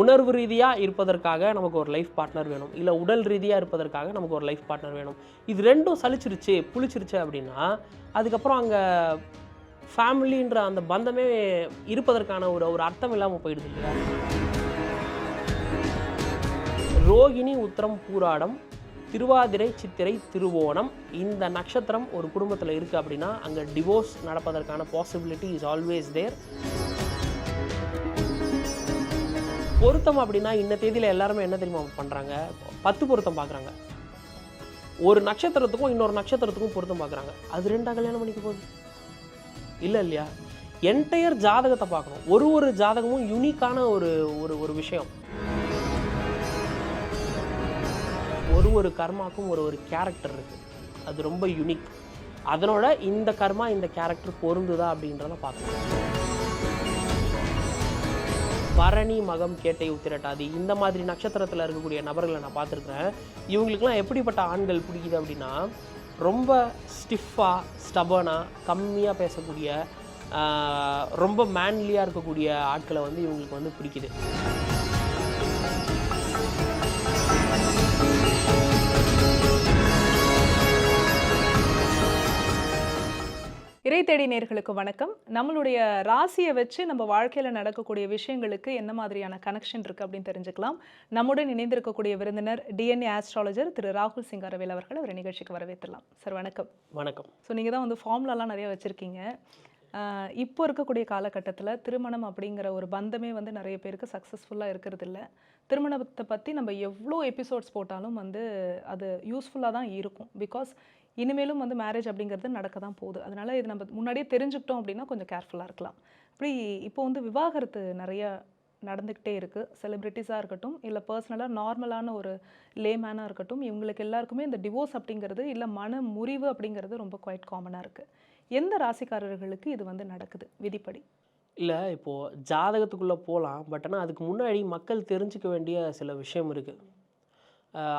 உணர்வு ரீதியாக இருப்பதற்காக நமக்கு ஒரு லைஃப் பார்ட்னர் வேணும். இல்லை உடல் ரீதியாக இருப்பதற்காக நமக்கு ஒரு லைஃப் பார்ட்னர் வேணும். இது ரெண்டும் சலிச்சிருச்சு புளிச்சிருச்சு அப்படின்னா அதுக்கப்புறம் அங்கே ஃபேமிலின்ற அந்த பந்தமே இருப்பதற்கான ஒரு ஒரு அர்த்தம் இல்லாமல் போயிடுது இல்லையா? ரோகிணி உத்திரம் பூராடம் திருவாதிரை சித்திரை திருவோணம் இந்த நட்சத்திரம் ஒரு குடும்பத்தில் இருக்குது அப்படின்னா அங்கே டிவோர்ஸ் நடப்பதற்கான பாசிபிலிட்டி இஸ் ஆல்வேஸ் தேர் பொருத்தம் அப்படின்னா இந்த தேதியில் எல்லாருமே என்ன தெரியுமா பண்ணுறாங்க பத்து பொருத்தம் பார்க்குறாங்க ஒரு நட்சத்திரத்துக்கும் இன்னொரு நட்சத்திரத்துக்கும் பொருத்தம் பார்க்குறாங்க அது ரெண்டா கல்யாணம் பண்ணிக்க போகுது. இல்லை இல்லையா? என்டையர் ஜாதகத்தை பார்க்கணும். ஒரு ஒரு ஜாதகமும் யூனிக்கான ஒரு ஒரு ஒரு விஷயம். ஒரு ஒரு கர்மாக்கும் ஒரு ஒரு கேரக்டர் இருக்குது அது ரொம்ப யூனிக் அதனோட இந்த கர்மா இந்த கேரக்டர் பொருந்துதா அப்படின்றத பார்க்கணும். பரணி மகம் கேட்டை உத்திரட்டாதி இந்த மாதிரி நட்சத்திரத்தில் இருக்கக்கூடிய நபர்களை நான் பார்த்துருக்குறேன். இவங்களுக்குலாம் எப்படிப்பட்ட ஆண்கள் பிடிக்குது அப்படின்னா ரொம்ப ஸ்டிஃபாக ஸ்டபனாக கம்மியாக பேசக்கூடிய ரொம்ப மேன்லியாக இருக்கக்கூடிய ஆட்களை வந்து இவங்களுக்கு வந்து பிடிக்குது. இறை தேடி நேர்களுக்கு வணக்கம். நம்மளுடைய ராசியை வச்சு நம்ம வாழ்க்கையில் நடக்கக்கூடிய விஷயங்களுக்கு என்ன மாதிரியான கனெக்ஷன் இருக்குது அப்படின்னு தெரிஞ்சுக்கலாம். நம்முடன் இணைந்திருக்கக்கூடிய விருந்தினர் டிஎன்ஏ ஆஸ்ட்ராலஜர் திரு ராகுல் சிங்காரவேல் அவர்கள் அவர் நிகழ்ச்சிக்கு வரவேற்றலாம் சார் வணக்கம். வணக்கம். ஸோ நீங்கள் தான் வந்து ஃபார்ம்லலாம் நிறைய வச்சுருக்கீங்க. இப்போ இருக்கக்கூடிய காலகட்டத்தில் திருமணம் அப்படிங்கிற ஒரு பந்தமே வந்து நிறைய பேருக்கு சக்ஸஸ்ஃபுல்லாக இருக்கிறது இல்ல திருமணத்தை பற்றி நம்ம எவ்வளோ எபிசோட்ஸ் போட்டாலும் வந்து அது யூஸ்ஃபுல்லாக தான் இருக்கும். பிகாஸ் இனிமேலும் வந்து மேரேஜ் அப்படிங்கிறது நடக்க தான் போகுது. அதனால் இது நம்ம முன்னாடியே தெரிஞ்சுக்கிட்டோம் அப்படின்னா கொஞ்சம் கேர்ஃபுல்லாக இருக்கலாம். இப்படி இப்போ வந்து விவாகரத்து நிறைய நடந்துக்கிட்டே இருக்குது செலிப்ரிட்டிஸாக இருக்கட்டும் இல்லை பர்சனலாக நார்மலான ஒரு லேமேனாக இருக்கட்டும் இவங்களுக்கு எல்லாருக்குமே இந்த டிவோர்ஸ் அப்படிங்கிறது இல்லை மன முறிவு அப்படிங்கிறது ரொம்ப குவைட் காமனாக இருக்குது எந்த ராசிக்காரர்களுக்கு இது வந்து நடக்குது? விதிப்படி. இல்லை இப்போது ஜாதகத்துக்குள்ளே போகலாம் பட் ஆனால் அதுக்கு முன்னாடி மக்கள் தெரிஞ்சுக்க வேண்டிய சில விஷயம் இருக்குது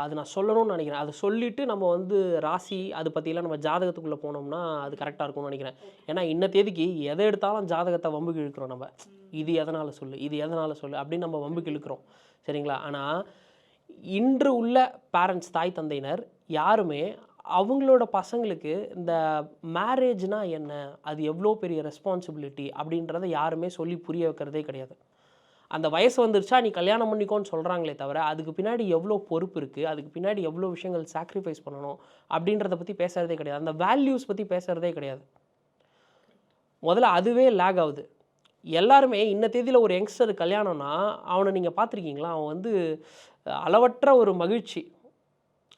அது நான் சொல்லணும்னு நினைக்கிறேன். அதை சொல்லிவிட்டு நம்ம வந்து ராசி அது பற்றிலாம் நம்ம ஜாதகத்துக்குள்ளே போனோம்னா அது கரெக்டாக இருக்கும்னு நினைக்கிறேன். ஏன்னா இன்ன தேதிக்கு எதை எடுத்தாலும் ஜாதகத்தை வம்புக்கு இழுக்கிறோம் நம்ம. இது எதனால் சொல்லு இது எதனால் சொல்லு அப்படின்னு நம்ம வம்புக்கு இழுக்கிறோம். சரிங்களா? ஆனால் இன்று உள்ள பேரண்ட்ஸ் தாய் தந்தையினர் யாருமே அவங்களோட பசங்களுக்கு இந்த மேரேஜ்னால் என்ன அது எவ்வளோ பெரிய ரெஸ்பான்சிபிலிட்டி அப்படின்றத யாருமே சொல்லி புரிய வைக்கிறதே கிடையாது. அந்த வயசு வந்துருச்சா நீ கல்யாணம் பண்ணிக்கோன்னு சொல்கிறாங்களே தவிர அதுக்கு பின்னாடி எவ்வளோ பொறுப்பு இருக்குது அதுக்கு பின்னாடி எவ்வளோ விஷயங்கள் சாக்ரிஃபைஸ் பண்ணணும் அப்படின்றத பற்றி பேசுகிறதே கிடையாது. அந்த வேல்யூஸ் பற்றி பேசுகிறதே கிடையாது. முதல்ல அதுவே லேக் ஆகுது. எல்லாருமே இன்ன தேதியில் ஒரு யங்ஸ்டர் கல்யாணம்னா அவனை நீங்கள் பார்த்துருக்கீங்களா? அவன் வந்து அளவற்ற ஒரு மகிழ்ச்சி.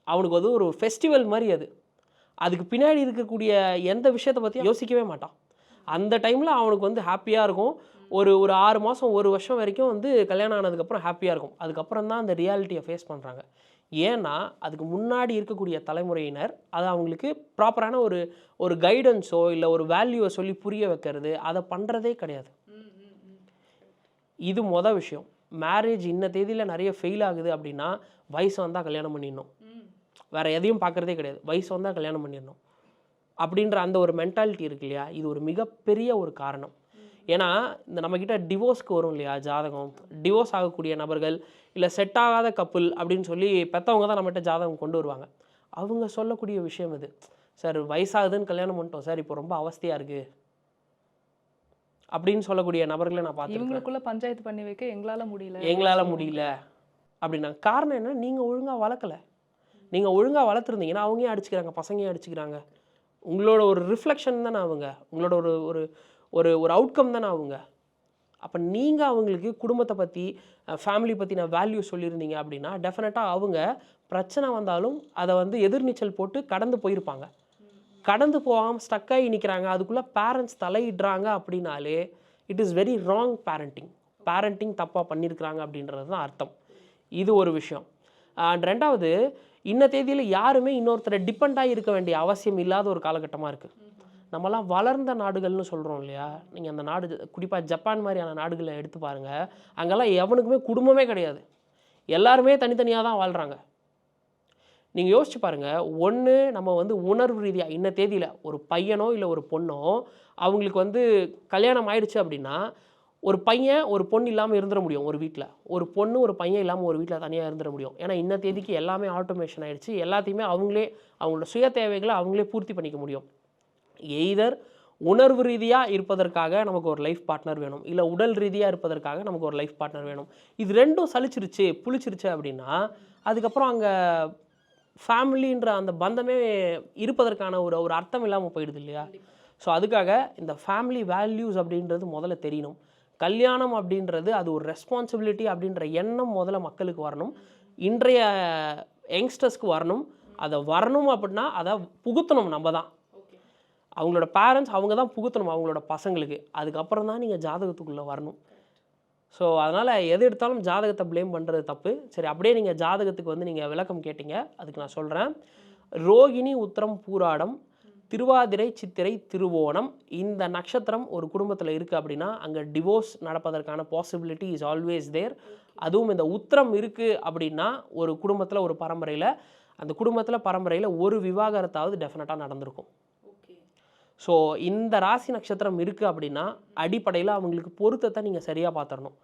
அவனுக்கு வந்து ஒரு ஃபெஸ்டிவல் மாதிரி அது. அதுக்கு பின்னாடி இருக்கக்கூடிய எந்த விஷயத்தை பற்றி யோசிக்கவே மாட்டான். அந்த டைமில் அவனுக்கு வந்து ஹாப்பியாக இருக்கும். ஒரு ஒரு ஆறு மாதம் ஒரு வருஷம் வரைக்கும் வந்து கல்யாணம் ஆனதுக்கப்புறம் ஹாப்பியாக இருக்கும். அதுக்கப்புறம் தான் அந்த ரியாலிட்டியை ஃபேஸ் பண்ணுறாங்க ஏன்னா அதுக்கு முன்னாடி இருக்கக்கூடிய தலைமுறையினர் அது அவங்களுக்கு ப்ராப்பரான ஒரு ஒரு கைடன்ஸோ இல்லை ஒரு வேல்யூவை சொல்லி புரிய வைக்கிறது அதை பண்ணுறதே கிடையாது. இது மொதல் விஷயம். மேரேஜ் இன்ன தேதியில் நிறைய ஃபெயில் ஆகுது அப்படின்னா வயசு வந்தால் கல்யாணம் பண்ணிடணும். வேறு எதையும் பார்க்குறதே கிடையாது. வயசு வந்தால் கல்யாணம் பண்ணிடணும். அப்படின்ற அந்த ஒரு மென்டாலிட்டி இருக்கு இல்லையா? இது ஒரு மிகப்பெரிய ஒரு காரணம். ஏன்னா இந்த நம்மக்கிட்ட டிவோர்ஸ்க்கு வரும் இல்லையா ஜாதகம்? டிவோர்ஸ் ஆகக்கூடிய நபர்கள் இல்லை செட் ஆகாத கப்புள் அப்படின்னு சொல்லி பெற்றவங்க தான் நம்மகிட்ட ஜாதகம் கொண்டு வருவாங்க. அவங்க சொல்லக்கூடிய விஷயம் இது. சார் வயசாகுதுன்னு கல்யாணம் பண்ணிட்டோம். சார் இப்போ ரொம்ப அவஸ்தையாக இருக்குது அப்படின்னு சொல்லக்கூடிய நபர்களை நான் பார்த்துருக்கேன். இவங்களுக்குள்ள பஞ்சாயத்து பண்ணி வைக்க எங்களால முடியல. எங்களால் முடியல. அப்படின்னா காரணம் என்ன? நீங்கள் ஒழுங்காக வளர்க்கல. நீங்கள் ஒழுங்காக வளர்த்துருந்தீங்கன்னா அவங்க ஏன் அடிச்சுக்கிறாங்க பசங்க அடிச்சுக்கிறாங்க. உங்களோட ஒரு ரிஃப்ளெக்ஷன் தானே அவங்க. உங்களோட ஒரு ஒரு ஒரு ஒரு அவுட்கம் தானே அவங்க? அப்போ நீங்கள் அவங்களுக்கு குடும்பத்தை பற்றி ஃபேமிலி பற்றின வேல்யூ சொல்லியிருந்தீங்க அப்படின்னா டெஃபினட்டாக அவங்க பிரச்சனை வந்தாலும் அதை வந்து எதிர்நீச்சல் போட்டு கடந்து போயிருப்பாங்க. கடந்து போகாமல் ஸ்டக்காகி நிற்கிறாங்க அதுக்குள்ளே பேரண்ட்ஸ் தலையிடுறாங்க அப்படின்னாலே it is very wrong parenting parenting தப்பாக பண்ணியிருக்கிறாங்க அப்படின்றது தான் அர்த்தம். இது ஒரு விஷயம். அண்ட் ரெண்டாவது இன்ன தேதியில் யாருமே இன்னொருத்தரை டிபெண்டாக இருக்க வேண்டிய அவசியம் இல்லாத ஒரு காலகட்டமாக இருக்குது நம்மலாம் வளர்ந்த நாடுகள்னு சொல்கிறோம் இல்லையா? நீங்கள் அந்த நாடு குறிப்பாக ஜப்பான் மாதிரியான நாடுகளை எடுத்து பாருங்கள் அங்கெல்லாம் எவனுக்குமே குடும்பமே கிடையாது. எல்லாருமே தனித்தனியாக தான் வாழ்கிறாங்க நீங்கள் யோசிச்சு பாருங்கள் ஒன்று நம்ம வந்து உணர்வு ரீதியாக இன்ன தேதியில் ஒரு பையனோ இல்லை ஒரு பொண்ணோ அவங்களுக்கு வந்து கல்யாணம் ஆயிடுச்சு அப்படின்னா ஒரு பையன் ஒரு பொண்ணு இல்லாமல் இருந்துட முடியும் ஒரு வீட்டில் ஒரு பொண்ணு ஒரு பையன் இல்லாமல் ஒரு வீட்டில் தனியாக இருந்துட முடியும். ஏன்னா இன்ன தேதிக்கு எல்லாமே ஆட்டோமேஷன் ஆகிடுச்சு எல்லாத்தையுமே அவங்களே அவங்களோட சுய தேவைகளை அவங்களே பூர்த்தி பண்ணிக்க முடியும். எய்தர் உணர்வு ரீதியாக இருப்பதற்காக நமக்கு ஒரு லைஃப் பார்ட்னர் வேணும். இல்லை உடல் ரீதியாக இருப்பதற்காக நமக்கு ஒரு லைஃப் பார்ட்னர் வேணும். இது ரெண்டும் சளிச்சிருச்சு புளிச்சிருச்சு அப்படின்னா அதுக்கப்புறம் அங்கே ஃபேமிலின்ற அந்த பந்தமே இருப்பதற்கான ஒரு ஒரு அர்த்தம் இல்லாமல் போயிடுது இல்லையா? ஸோ அதுக்காக இந்த ஃபேமிலி வேல்யூஸ் அப்படின்றது முதல்ல தெரியணும். கல்யாணம் அப்படின்றது அது ஒரு ரெஸ்பான்சிபிலிட்டி அப்படின்ற எண்ணம் முதல்ல மக்களுக்கு வரணும். இன்றைய யங்ஸ்டர்ஸ்க்கு வரணும். அதை வரணும் அப்படின்னா அதை புகுத்தணும் நம்ம தான். அவங்களோட பேரண்ட்ஸ் அவங்க தான் புகுத்தணும் அவங்களோட பசங்களுக்கு. அதுக்கப்புறம் தான் நீங்கள் ஜாதகத்துக்குள்ளே வரணும். ஸோ அதனால் எது எடுத்தாலும் ஜாதகத்தை ப்ளேம் பண்ணுறது தப்பு. சரி அப்படியே நீங்கள் ஜாதகத்துக்கு வந்து நீங்கள் விளக்கம் கேட்டீங்க. அதுக்கு நான் சொல்கிறேன் ரோகிணி உத்திரம் பூராடம் திருவாதிரை சித்திரை திருவோணம். இந்த நட்சத்திரம் ஒரு குடும்பத்தில் இருக்குது அப்படின்னா அங்கே டிவோர்ஸ் நடப்பதற்கான பாசிபிலிட்டி இஸ் ஆல்வேஸ் தேர் அதுவும் இந்த உத்திரம் இருக்குது அப்படின்னா ஒரு குடும்பத்தில் ஒரு பரம்பரையில் அந்த குடும்பத்தில் பரம்பரையில் ஒரு விவாகரத்தாவது டெஃபினட்டாக நடந்திருக்கும். ஸோ இந்த ராசி நட்சத்திரம் இருக்குது அப்படின்னா அடிப்படையில் அவங்களுக்கு பொருத்தத்தை நீங்கள் சரியாக பார்த்துடணும்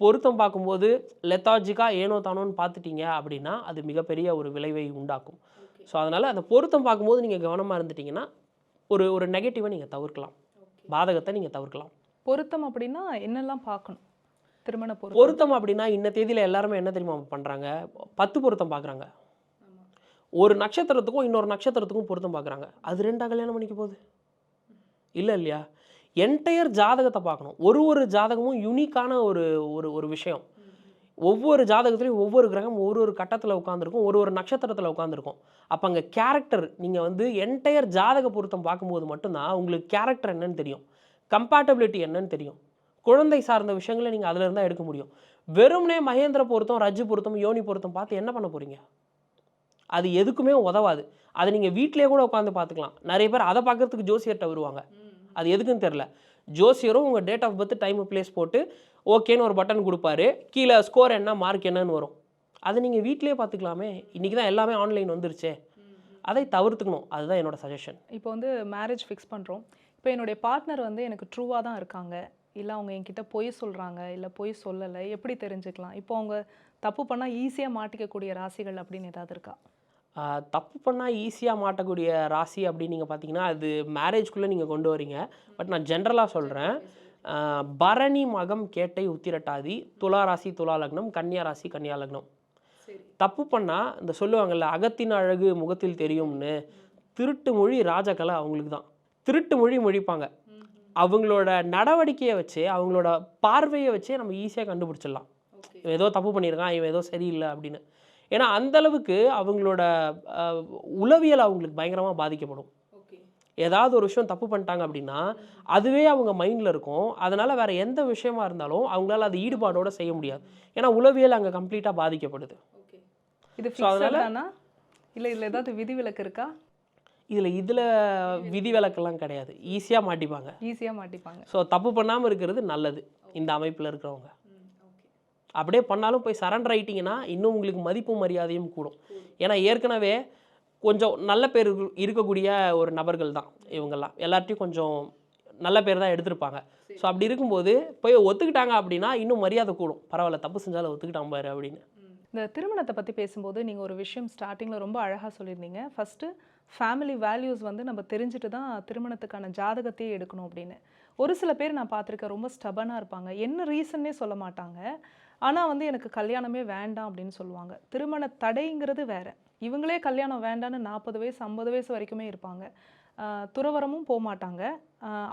பொருத்தம் பார்க்கும்போது லெத்தாஜிக்காக ஏனோ தானோன்னு பார்த்துட்டீங்க அப்படின்னா அது மிகப்பெரிய ஒரு விளைவை உண்டாக்கும். ஸோ அதனால் அந்த பொருத்தம் பார்க்கும்போது நீங்கள் கவனமாக இருந்துட்டீங்கன்னா ஒரு ஒரு நெகட்டிவை நீங்கள் தவிர்க்கலாம். பாதகத்தை நீங்கள் தவிர்க்கலாம். பொருத்தம் அப்படின்னா என்னெல்லாம் பார்க்கணும்? திருமண பொருத்தம். பொருத்தம் அப்படின்னா இன்ன தேதியில் எல்லாருமே என்ன தெரியுமா பண்ணுறாங்க பத்து பொருத்தம் பார்க்குறாங்க ஒரு நட்சத்திரத்துக்கும் இன்னொரு நட்சத்திரத்துக்கும் பொருத்தம் பார்க்குறாங்க அது ரெண்டா கல்யாணம் பண்ணிக்க போகுது? இல்லை இல்லையா? என்டையர் ஜாதகத்தை பார்க்கணும். ஒரு ஒரு ஜாதகமும் யூனிக்கான ஒரு ஒரு ஒரு விஷயம். ஒவ்வொரு ஜாதகத்துலையும் ஒவ்வொரு கிரகம் ஒரு ஒரு கட்டத்தில் உட்காந்துருக்கும் ஒரு ஒரு நட்சத்திரத்தில் உட்காந்துருக்கும் அப்போ அங்கே கேரக்டர் நீங்கள் வந்து என்டையர் ஜாதக பொருத்தம் பார்க்கும்போது மட்டும்தான் உங்களுக்கு கேரக்டர் என்னன்னு தெரியும். கம்பேட்டபிலிட்டி என்னன்னு தெரியும். குழந்தை சார்ந்த விஷயங்களை நீங்கள் அதில் தான் எடுக்க முடியும். வெறுமனே மகேந்திர பொருத்தம் ரஜ்ஜு பொருத்தம் யோனி பொருத்தம் பார்த்து என்ன பண்ண போகிறீங்க அது எதுக்குமே உதவாது. அதை நீங்கள் வீட்டிலேயே கூட உட்காந்து பார்த்துக்கலாம். நிறைய பேர் அதை பார்க்கறதுக்கு ஜோசியர்கிட்ட வருவாங்க. அது எதுக்குன்னு தெரில ஜோசியரும் உங்கள் date of birth time place போட்டு ஓகேன்னு ஒரு பட்டன் கொடுப்பாரு. கீழே ஸ்கோர் என்ன மார்க் என்னன்னு வரும். அதை நீங்கள் வீட்டிலே பார்த்துக்கலாமே. இன்றைக்கி தான் எல்லாமே ஆன்லைன் வந்துருச்சே. அதை தவிர்த்துக்கணும். அதுதான் என்னோட சஜஷன் இப்போ வந்து மேரேஜ் ஃபிக்ஸ் பண்ணுறோம் இப்போ என்னுடைய பார்ட்னர் வந்து எனக்கு ட்ரூவாக தான் இருக்காங்க. இல்லை அவங்க என்கிட்ட பொய் சொல்கிறாங்க இல்லை பொய் சொல்லலை. எப்படி தெரிஞ்சுக்கலாம்? இப்போ அவங்க தப்பு பண்ணால் ஈஸியாக மாட்டிக்கக்கூடிய ராசிகள் அப்படின்னு ஏதாவது இருக்கா? தப்பு பண்ணால் ஈஸியாக மாட்டக்கூடிய ராசி அப்படின்னு நீங்கள் பார்த்தீங்கன்னா அது மேரேஜ்குள்ளே நீங்கள் கொண்டு வரீங்க. பட் நான் ஜென்ரலாக சொல்கிறேன் பரணி மகம் கேட்டை உத்திரட்டாதி துலா ராசி துலா லக்னம் கன்னியா ராசி கன்னியா லக்னம். தப்பு பண்ணால் இந்த சொல்லுவாங்கல்ல அகத்தின் அழகு முகத்தில் தெரியும்னு திருட்டு மொழி ராஜகலை அவங்களுக்கு தான். திருட்டு மொழி மொழிப்பாங்க. அவங்களோட நடவடிக்கையை வச்சு அவங்களோட பார்வையை வச்சே நம்ம ஈஸியாக கண்டுபிடிச்சிடலாம். இவன் ஏதோ தப்பு பண்ணியிருக்கான் இவன் ஏதோ சரியில்லை அப்படின்னு. ஏன்னா அந்த அளவுக்கு அவங்களோட உளவியல் அவங்களுக்கு பயங்கரமாக பாதிக்கப்படும். ஏதாவது ஒரு விஷயம் தப்பு பண்ணிட்டாங்க அப்படின்னா அதுவே அவங்க மைண்டில் இருக்கும். அதனால் வேற எந்த விஷயமா இருந்தாலும் அவங்களால அது ஈடுபாடோட செய்ய முடியாது. ஏன்னா உளவியல் அங்கே கம்ப்ளீட்டாக பாதிக்கப்படுது. இது அதனால- தானா? இல்லை இதில் ஏதாவது விதிவிலக்கு இருக்கா? இதில் இதில் விதிவிலக்கெல்லாம் கிடையாது. ஈஸியாக மாட்டிப்பாங்க. ஈஸியாக மாட்டிப்பாங்க. ஸோ தப்பு பண்ணாமல் இருக்கிறது நல்லது. இந்த அமைப்பில் இருக்கிறவங்க. அப்படியே பண்ணாலும் போய் சரண்டர் ஆயிட்டீங்கன்னா இன்னும் உங்களுக்கு மதிப்பும் மரியாதையும் கூடும். ஏன்னா ஏற்கனவே கொஞ்சம் நல்ல பேர் இருக்கு- இருக்கக்கூடிய ஒரு நபர்கள் தான் இவங்கெல்லாம். எல்லார்ட்டையும் கொஞ்சம் நல்ல பேர் தான் எடுத்திருப்பாங்க. ஸோ அப்படி இருக்கும்போது போய் ஒத்துக்கிட்டாங்க அப்படின்னா இன்னும் மரியாதை கூடும். பரவாயில்ல தப்பு செஞ்சாலும் ஒத்துக்கிட்டான் பாரு அப்படின்னு. இந்த திருமணத்தை பற்றி பேசும்போது நீங்கள் ஒரு விஷயம் ஸ்டார்டிங்கில் ரொம்ப அழகாக சொல்லியிருந்தீங்க. ஃபஸ்ட்டு ஃபேமிலி வேல்யூஸ் வந்து நம்ம தெரிஞ்சுட்டு தான் திருமணத்துக்கான ஜாதகத்தையே எடுக்கணும் அப்படின்னு. ஒரு சில பேர் நான் பார்த்துருக்கேன் ரொம்ப ஸ்டபனாக இருப்பாங்க. என்ன ரீசன்னே சொல்ல மாட்டாங்க. ஆனால் வந்து எனக்கு கல்யாணமே வேண்டாம் அப்படின்னு சொல்லுவாங்க. திருமண தடைங்கிறது வேற. இவங்களே கல்யாணம் வேண்டான்னு நாற்பது வயசு ஐம்பது வயசு வரைக்குமே இருப்பாங்க. துறவரமும் போக மாட்டாங்க.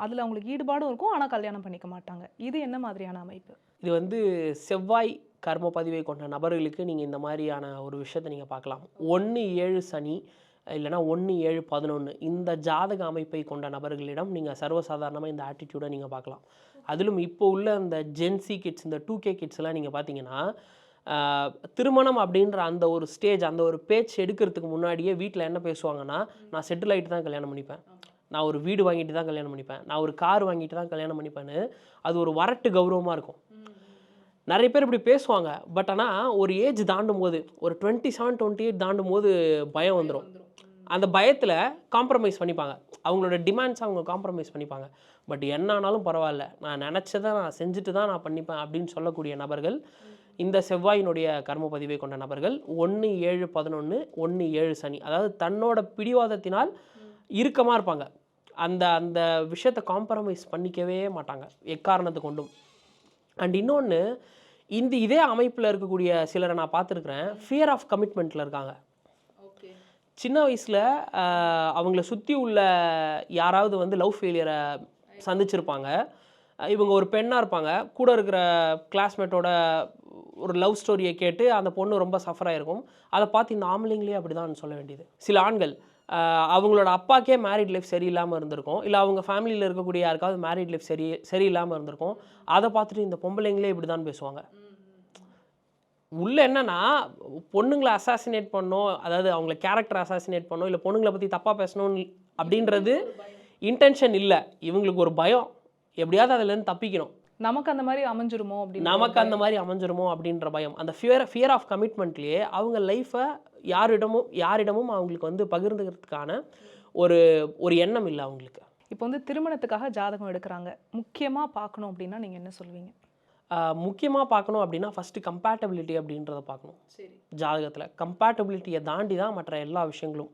அதில் அவங்களுக்கு ஈடுபாடும் இருக்கும் ஆனால் கல்யாணம் பண்ணிக்க மாட்டாங்க. இது என்ன மாதிரியான அமைப்பு? இது வந்து செவ்வாய் கர்ம பதிவை கொண்ட நபர்களுக்கு நீங்கள் இந்த மாதிரியான ஒரு விஷயத்தை நீங்கள் பார்க்கலாம். ஒன்று ஏழு சனி இல்லைனா ஒன்று ஏழு பதினொன்று இந்த ஜாதக அமைப்பை கொண்ட நபர்களிடம் நீங்கள் சர்வசாதாரணமாக இந்த ஆட்டிடியூடை நீங்கள் பார்க்கலாம். அதிலும் இப்போ உள்ள இந்த ஜென்சி கிட்ஸ் இந்த டூ கே கிட்ஸ்லாம் நீங்கள் பார்த்தீங்கன்னா திருமணம் அப்படின்ற அந்த ஒரு ஸ்டேஜ் அந்த ஒரு பேச்சு எடுக்கிறதுக்கு முன்னாடியே வீட்டில் என்ன பேசுவாங்கன்னா நான் செட்டில் ஆகிட்டு தான் கல்யாணம் பண்ணிப்பேன். நான் ஒரு வீடு வாங்கிட்டு தான் கல்யாணம் பண்ணிப்பேன். நான் ஒரு கார் வாங்கிட்டு தான் கல்யாணம் பண்ணிப்பேன்னு அது ஒரு வரட்டு கௌரவமாக இருக்கும். நிறைய பேர் இப்படி பேசுவாங்க. பட் ஆனால் ஒரு ஏஜ் தாண்டும் போது ஒரு டுவெண்ட்டி செவன் டுவெண்ட்டி எயிட் தாண்டும் போது பயம் வந்துடும் அந்த பயத்தில் காம்ப்ரமைஸ் பண்ணிப்பாங்க. அவங்களோட டிமாண்ட்ஸ் அவங்க காம்ப்ரமைஸ் பண்ணிப்பாங்க. பட் என்ன ஆனாலும் பரவாயில்ல. நான் நினச்சதை நான் செஞ்சுட்டு தான் நான் பண்ணிப்பேன் அப்படின்னு சொல்லக்கூடிய நபர்கள் இந்த செவ்வாயினுடைய கர்ம பதிவை கொண்ட நபர்கள் ஒன்று ஏழு பதினொன்று ஒன்று ஏழு சனி. அதாவது தன்னோட பிடிவாதத்தினால் இறுக்கமாக இருப்பாங்க. அந்த அந்த விஷயத்தை காம்ப்ரமைஸ் பண்ணிக்கவே மாட்டாங்க. எக்காரணத்தை கொண்டும். அண்ட் இன்னொன்று இந்த இதே அமைப்பில் இருக்கக்கூடிய சிலரை நான் பார்த்துருக்குறேன். ஃபியர் ஆஃப் கமிட்மெண்ட்டில் இருக்காங்க. சின்ன வயசில் அவங்கள சுற்றி உள்ள யாராவது வந்து லவ் ஃபெயிலியரை சந்திச்சிருப்பாங்க. இவங்க ஒரு பெண்ணாக இருப்பாங்க. கூட இருக்கிற கிளாஸ்மேட்டோட ஒரு லவ் ஸ்டோரியை கேட்டு அந்த பொண்ணு ரொம்ப சஃபர் ஆயிருக்கும். அதை பார்த்து இந்த ஆம்பளைங்களே அப்படி தான் சொல்ல வேண்டியது. சில ஆண்கள் அவங்களோட அப்பாக்கே மேரிட் லைஃப் சரியில்லாமல் இருந்திருக்கும். இல்லை அவங்க ஃபேமிலியில் இருக்கக்கூடிய யாருக்காவது மேரிட் லைஃப் சரி சரியில்லாமல் இருந்திருக்கும். அதை பார்த்துட்டு இந்த பொம்பளைங்களே இப்படி தான் பேசுவாங்க. உள்ள என்னன்னா பொண்ணுங்களை அசாசினேட் பண்ணோம் அதாவது அவங்கள கேரக்டர் அசாசினேட் பண்ணோம் இல்லை பொண்ணுங்களை பற்றி தப்பாக பேசணும் அப்படின்றது இன்டென்ஷன் இல்லை. இவங்களுக்கு ஒரு பயம். எப்படியாவது அதுலேருந்து தப்பிக்கணும். நமக்கு அந்த மாதிரி அமைஞ்சிருமோ அப்படின்னு நமக்கு அந்த மாதிரி அமைஞ்சிருமோ அப்படின்ற பயம். அந்த ஃபியர் ஃபியர் ஆஃப் கமிட்மெண்ட்லேயே அவங்க லைஃப்பை யாரிடமும் யாரிடமும் அவங்களுக்கு வந்து பகிர்ந்துக்கிறதுக்கான ஒரு ஒரு எண்ணம் இல்லை அவங்களுக்கு. இப்போ வந்து திருமணத்துக்காக ஜாதகம் எடுக்கிறாங்க. முக்கியமா பார்க்கணும் அப்படின்னா நீங்க என்ன சொல்வீங்க? முக்கியமாக பார்க்கணும் அப்படின்னா ஃபஸ்ட்டு கம்பேட்டபிலிட்டி அப்படின்றத பார்க்கணும். சரி. ஜாதகத்தில். கம்பேட்டபிலிட்டியை தாண்டி தான் மற்ற எல்லா விஷயங்களும்.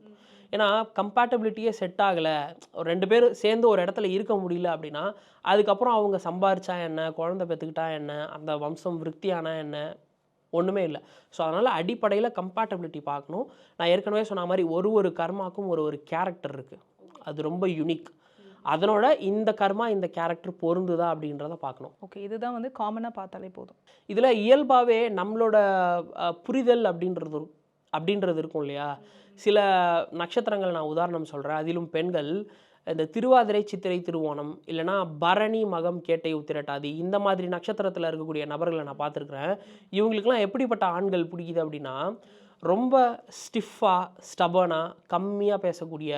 ஏன்னா கம்பேட்டபிலிட்டியே செட் ஆகலை. ஒரு ரெண்டு பேர் சேர்ந்து ஒரு இடத்துல இருக்க முடியல அப்படின்னா அதுக்கப்புறம் அவங்க சம்பாரிச்சா என்ன குழந்தை பெற்றுக்கிட்டா என்ன அந்த வம்சம் விருத்தியானா என்ன ஒன்றுமே இல்லை. ஸோ அதனால் அடிப்படையில் கம்பேட்டபிலிட்டி பார்க்கணும். நான் ஏற்கனவே சொன்ன மாதிரி ஒரு ஒரு கர்மாக்கும் ஒரு ஒரு கேரக்டர் இருக்குது அது ரொம்ப யுனிக் அதனோட இந்த கர்மா இந்த கேரக்டர் பொருந்துதா அப்படின்றத பார்க்கணும். ஓகே இதுதான் வந்து காமனா பார்த்தாலே போதும். இதில் இயல்பாகவே நம்மளோட புரிதல் அப்படின்றது அப்படின்றது இருக்கும் இல்லையா? சில நட்சத்திரங்கள் நான் உதாரணம் சொல்கிறேன் அதிலும் பெண்கள் இந்த திருவாதிரை சித்திரை திருவோணம் இல்லைன்னா பரணி மகம் கேட்டை உத்திரட்டாதி இந்த மாதிரி நட்சத்திரத்தில் இருக்கக்கூடிய நபர்களை நான் பார்த்துருக்குறேன். இவங்களுக்கெல்லாம் எப்படிப்பட்ட ஆண்கள் பிடிக்குது அப்படின்னா ரொம்ப ஸ்டிஃபாக ஸ்டபனாக கம்மியாக பேசக்கூடிய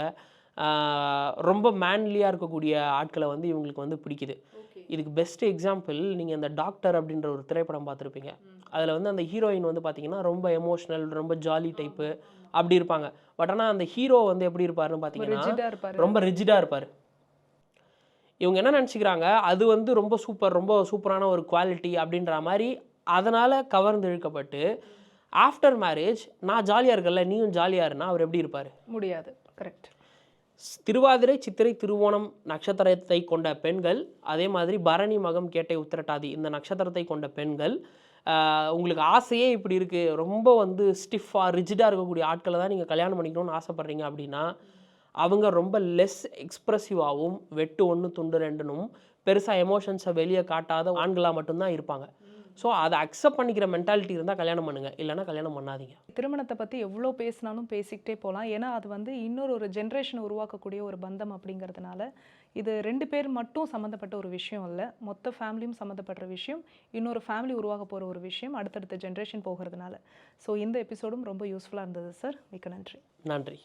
ரொம்ப மேன்லியாக இருக்கக்கூடிய ஆட்களை வந்து இவங்களுக்கு வந்து பிடிக்குது. இதுக்கு பெஸ்ட் எக்ஸாம்பிள் நீங்கள் இந்த டாக்டர் அப்படின்ற ஒரு திரைப்படம் பார்த்துருப்பீங்க. அதில் வந்து அந்த ஹீரோயின் வந்து பார்த்தீங்கன்னா ரொம்ப எமோஷ்னல் ரொம்ப ஜாலி டைப்பு அப்படி இருப்பாங்க. பட் ஆனால் அந்த ஹீரோ வந்து எப்படி இருப்பாருன்னு பார்த்தீங்கன்னா ரொம்ப ரிஜிடாக இருப்பார். இவங்க என்ன நினச்சிக்கிறாங்க? அது வந்து ரொம்ப சூப்பர் ரொம்ப சூப்பரான ஒரு குவாலிட்டி அப்படின்ற மாதிரி அதனால் கவர்ந்து இழுக்கப்பட்டு ஆஃப்டர் மேரேஜ் நான் ஜாலியாக இருக்கல நீயும் ஜாலியாக இருனா அவர் எப்படி இருப்பார்? முடியாது. கரெக்ட் திருவாதிரை சித்திரை திருவோணம் நட்சத்திரத்தை கொண்ட பெண்கள் அதே மாதிரி பரணி மகம் கேட்டை உத்திரட்டாதி இந்த நட்சத்திரத்தை கொண்ட பெண்கள் உங்களுக்கு ஆசையே இப்படி இருக்குது ரொம்ப வந்து ஸ்டிஃபாக ரிஜிடாக இருக்கக்கூடிய ஆட்களை தான் நீங்கள் கல்யாணம் பண்ணிக்கணும்னு ஆசைப்பட்றீங்க அப்படின்னா அவங்க ரொம்ப லெஸ் எக்ஸ்ப்ரெசிவாகவும் வெட்டு ஒன்று துண்டு ரெண்டுனும் பெருசாக எமோஷன்ஸை வெளியே காட்டாத ஆண்களாக மட்டும்தான் இருப்பாங்க. ஸோ அதை அக்செப்ட் பண்ணிக்கிற மென்டாலிட்டி இருந்தால் கல்யாணம் பண்ணுங்கள் இல்லைன்னா கல்யாணம் பண்ணாதீங்க. திருமணத்தை பற்றி எவ்வளோ பேசினாலும் பேசிக்கிட்டே போகலாம் ஏன்னா அது வந்து இன்னொரு ஒரு ஜென்ரேஷனை உருவாக்கக்கூடிய ஒரு பந்தம் அப்படிங்கிறதுனால இது ரெண்டு பேர் மட்டும் சம்மந்தப்பட்ட ஒரு விஷயம் இல்லை. மொத்த ஃபேமிலியும் சம்மந்தப்பட்ட விஷயம். இன்னொரு ஃபேமிலி உருவாக போகிற ஒரு விஷயம் அடுத்தடுத்த ஜென்ரேஷன் போகிறதுனால. ஸோ இந்த எபிசோடும் ரொம்ப யூஸ்ஃபுல்லாக இருந்தது சார் மிக்க நன்றி. நன்றி.